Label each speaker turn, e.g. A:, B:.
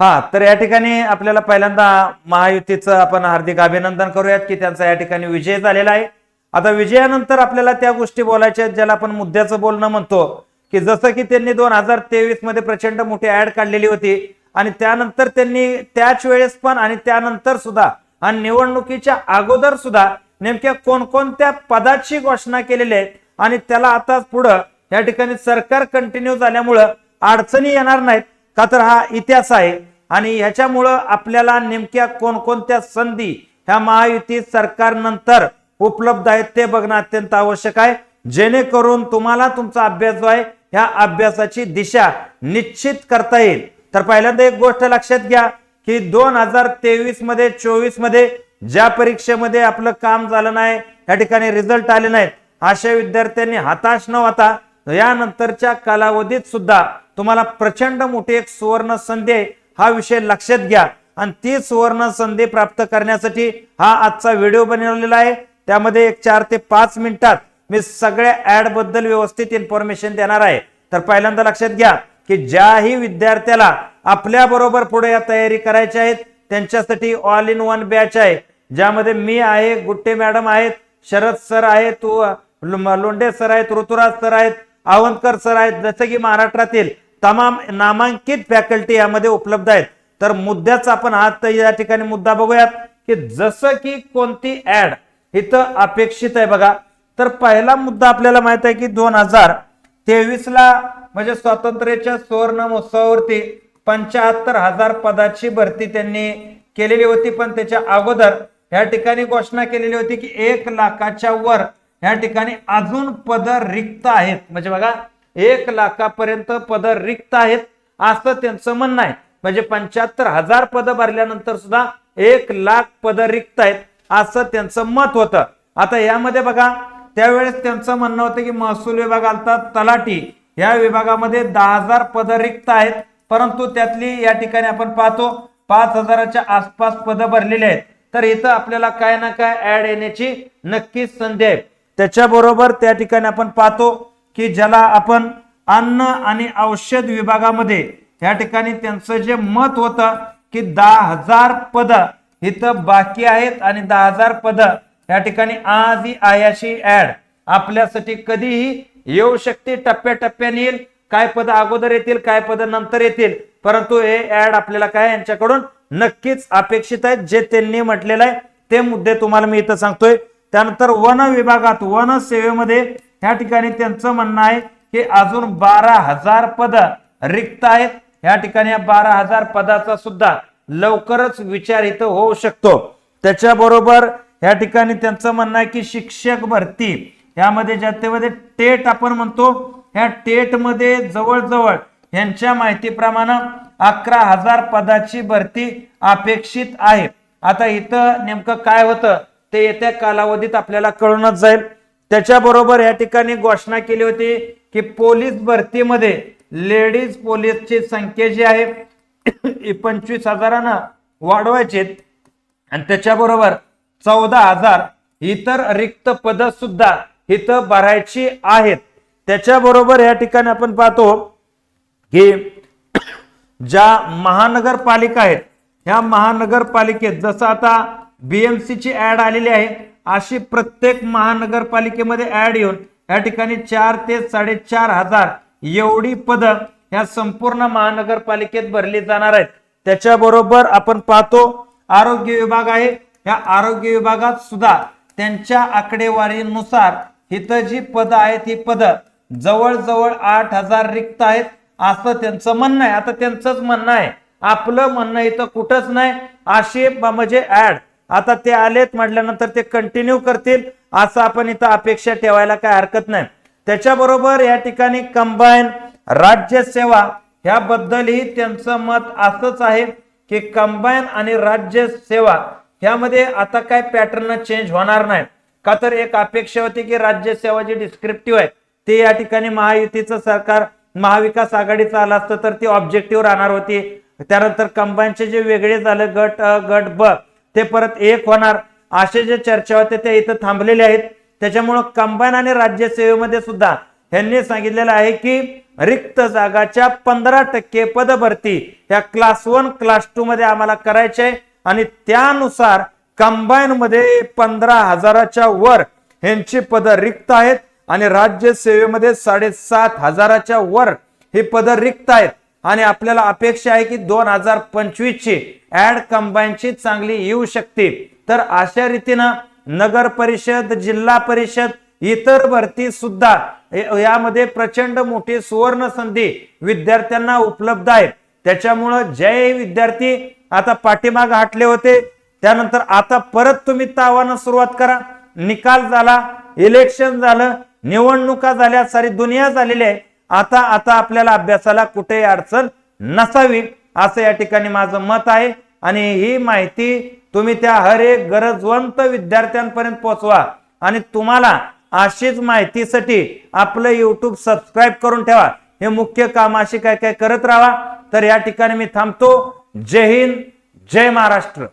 A: हा तर या ठिकाणी आपल्याला पहिल्यांदा महायुतीचं आपण हार्दिक अभिनंदन करूयात की त्यांचा या ठिकाणी विजय झालेला आहे. आता विजयानंतर आपल्याला त्या गोष्टी बोलायच्या आहेत ज्याला आपण मुद्द्याचं बोलणं म्हणतो की जसं की त्यांनी दोन हजार तेवीसमध्ये प्रचंड मोठी ऍड काढलेली होती आणि त्यानंतर त्यांनी त्याच वेळेस पण आणि त्यानंतर सुद्धा आणि निवडणुकीच्या अगोदर सुद्धा नेमक्या कोणकोणत्या पदाची घोषणा केलेली आहे आणि त्याला आता पुढं या ठिकाणी सरकार कंटिन्यू झाल्यामुळं अडचणी येणार नाहीत. का तर हा इतिहास आहे. आणि ह्याच्यामुळं आपल्याला नेमक्या कोणकोणत्या संधी ह्या महायुती सरकारनंतर उपलब्ध आहेत ते बघणं अत्यंत आवश्यक आहे. जेणेकरून तुम्हाला तुमचा अभ्यास जो आहे ह्या अभ्यासाची दिशा निश्चित करता येईल. तर पहिल्यांदा एक गोष्ट लक्षात घ्या की दोन हजार तेवीसमध्ये चोवीसमध्ये ज्या परीक्षेमध्ये आपलं काम झालं नाही या ठिकाणी रिझल्ट आले नाहीत. अशा विद्यार्थ्यांनी हताश न होता यानंतरच्या कालावधीत सुद्धा तुम्हाला प्रचंड मोठी एक सुवर्ण संधी आहे. हा विषय लक्षात घ्या. आणि ती सुवर्ण संधी प्राप्त करण्यासाठी हा आजचा व्हिडिओ बनवलेला आहे. त्यामध्ये एक चार ते पाच मिनिटात मी सगळ्या ऍडबद्दल व्यवस्थित इन्फॉर्मेशन देणार आहे. तर पहिल्यांदा लक्षात घ्या की ज्याही विद्यार्थ्याला आपल्या बरोबर पुढे या तयारी करायच्या आहेत त्यांच्यासाठी ऑल इन वन बॅच आहे. ज्यामध्ये मी आहे गुट्टे मॅडम आहेत शरद सर आहेत तू लोंढे सर आहेत ऋतुराज सर आहेत आवंतकर सर आहेत जसं की महाराष्ट्रातील तमाम नामांकित फॅकल्टी यामध्ये उपलब्ध आहेत. तर मुद्द्याचा आपण आज या ठिकाणी मुद्दा बघूयात की जसं की कोणती ऍड इथं अपेक्षित आहे बघा. तर पहिला मुद्दा आपल्याला माहीत आहे की दोन हजार तेवीस ला म्हणजे स्वातंत्र्याच्या सुवर्ण महोत्सवावरती पंच्याहत्तर हजार पदाची भरती त्यांनी केलेली होती पण त्याच्या अगोदर या ठिकाणी घोषणा केलेली होती की एक लाखाच्या वर या ठिकाणी अजून पद रिक्त आहेत. म्हणजे बघा एक लाखापर्यंत पद रिक्त आहेत असं त्यांचं म्हणणं आहे. म्हणजे पंच्याहत्तर हजार पद भरल्यानंतर सुद्धा एक लाख पद रिक्त आहेत असं त्यांचं मत होतं. आता यामध्ये बघा त्यावेळेस त्यांचं म्हणणं होतं की महसूल विभाग आलता तलाठी. या विभागामध्ये दहा हजार पद रिक्त आहेत परंतु त्यातली या ठिकाणी आपण पाहतो पाच हजाराच्या आसपास पद भरलेली आहेत. तर इथं आपल्याला काय ना काय ऍड येण्याची नक्कीच संधी आहे. त्याच्याबरोबर त्या ठिकाणी आपण पाहतो की ज्याला आपण अन्न आणि औषध विभागामध्ये या ठिकाणी त्यांचं जे मत होतं की दहा हजार पद इथं बाकी आहेत आणि दहा हजार पद या ठिकाणी आज ही आयाशी ऍड आपल्यासाठी कधीही येऊ शकते टप्प्याटप्प्याने येईल. काय पद अगोदर येतील काय पद नंतर येतील परंतु हे ऍड आपल्याला काय यांच्याकडून नक्कीच अपेक्षित आहेत. जे त्यांनी म्हटलेलं आहे ते मुद्दे तुम्हाला मी इथं सांगतोय. त्यानंतर वन विभागात वन सेवेमध्ये ह्या ठिकाणी त्यांचं म्हणणं आहे की अजून बारा हजार पद रिक्त आहेत. या ठिकाणी या बारा हजार पदाचा सुद्धा लवकरच विचार इथं होऊ शकतो. त्याच्याबरोबर या ठिकाणी त्यांचं म्हणणं आहे की शिक्षक भरती. यामध्ये ज्यामध्ये टेट आपण म्हणतो. ह्या टेटमध्ये जवळजवळ यांच्या माहितीप्रमाणे अकरा हजार पदाची भरती अपेक्षित आहे. आता इथं नेमकं काय होतं ते येत्या कालावधीत आपल्याला कळूनच जाईल. त्याच्याबरोबर या ठिकाणी घोषणा केली होती की पोलीस भरतीमध्ये लेडीज पोलीसची संख्या जी आहे ही पंचवीस हजारानं वाढवायची आणि त्याच्याबरोबर चौदा हजार इतर रिक्त पद सुद्धा इथं भरायची आहेत. त्याच्याबरोबर या ठिकाणी आपण पाहतो की ज्या महानगरपालिका आहेत ह्या महानगरपालिकेत जसं आता बीएमसी ची ऍड आलेली आहे अशी प्रत्येक महानगरपालिकेमध्ये ऍड येऊन या ठिकाणी चार ते साडेचार हजार एवढी पदं ह्या संपूर्ण महानगरपालिकेत भरली जाणार आहेत. त्याच्याबरोबर आपण पाहतो आरोग्य विभाग आहे. या आरोग्य विभागात सुद्धा त्यांच्या आकडेवारीनुसार इथं जी पदं आहेत ही पदं जवळजवळ आठ हजार रिक्त आहेत असं त्यांचं म्हणणं आहे. आता त्यांचंच म्हणणं आहे. आपलं म्हणणं इथं कुठंच नाही. अशी म्हणजे ऍड आता ते आलेत म्हटल्यानंतर ते कंटिन्यू करतील असं आपण इथं अपेक्षा ठेवायला काय हरकत नाही. त्याच्याबरोबर या ठिकाणी कंबाईन राज्य सेवा ह्याबद्दलही त्यांचं मत असंच आहे की कंबाईन आणि राज्य सेवा ह्यामध्ये आता काय पॅटर्न चेंज होणार नाही. का तर एक अपेक्षा होती की राज्य सेवा जी डिस्क्रिप्टिव्ह आहे ते या ठिकाणी महायुतीचं सरकार महाविकास आघाडीचं आलं असतं तर ती ऑब्जेक्टिव्ह राहणार होती. त्यानंतर कंबाईनचे जे वेगळे झालं गट गट ब ते परत एक होणार. असे जे चर्चा होते ते इथं थांबलेले आहेत. त्याच्यामुळं कंबाईन आणि राज्य सेवेमध्ये सुद्धा यांनी सांगितलेलं आहे की रिक्त जागाच्या पंधरा टक्के पदभरती ह्या क्लास वन क्लास टू मध्ये आम्हाला करायचे आणि त्यानुसार कंबाईन मध्ये पंधरा हजाराच्या वर ह्यांची पद रिक्त आहेत. आणि राज्य सेवेमध्ये साडेसात हजाराच्या वर ही पद रिक्त आहेत. आणि आपल्याला अपेक्षा आहे की दोन हजार पंचवीस ची ऍड कंबाईनची चांगली येऊ शकते. तर अशा रीतीनं नगर परिषद जिल्हा परिषद इतर भरती सुद्धा यामध्ये प्रचंड मोठी सुवर्ण संधी विद्यार्थ्यांना उपलब्ध आहेत. त्याच्यामुळं जय विद्यार्थी. आता पाठीमाग हटले होते. त्यानंतर आता परत तुम्ही तावानं सुरुवात करा. निकाल झाला इलेक्शन झालं निवडणुका झाल्या सारी दुनिया झालेली आहे. आता आता आपल्याला अभ्यासाला कुठेही अडचण नसावी असं या ठिकाणी माझं मत आहे. आणि ही माहिती तुम्ही त्या हर एक गरजवंत विद्यार्थ्यांपर्यंत पोहोचवा. आणि तुम्हाला अशीच माहितीसाठी आपलं युट्यूब सबस्क्राईब करून ठेवा. हे मुख्य काम अशी काय काय करत राहा. तर या ठिकाणी मी थांबतो. जय हिंद जय महाराष्ट्र.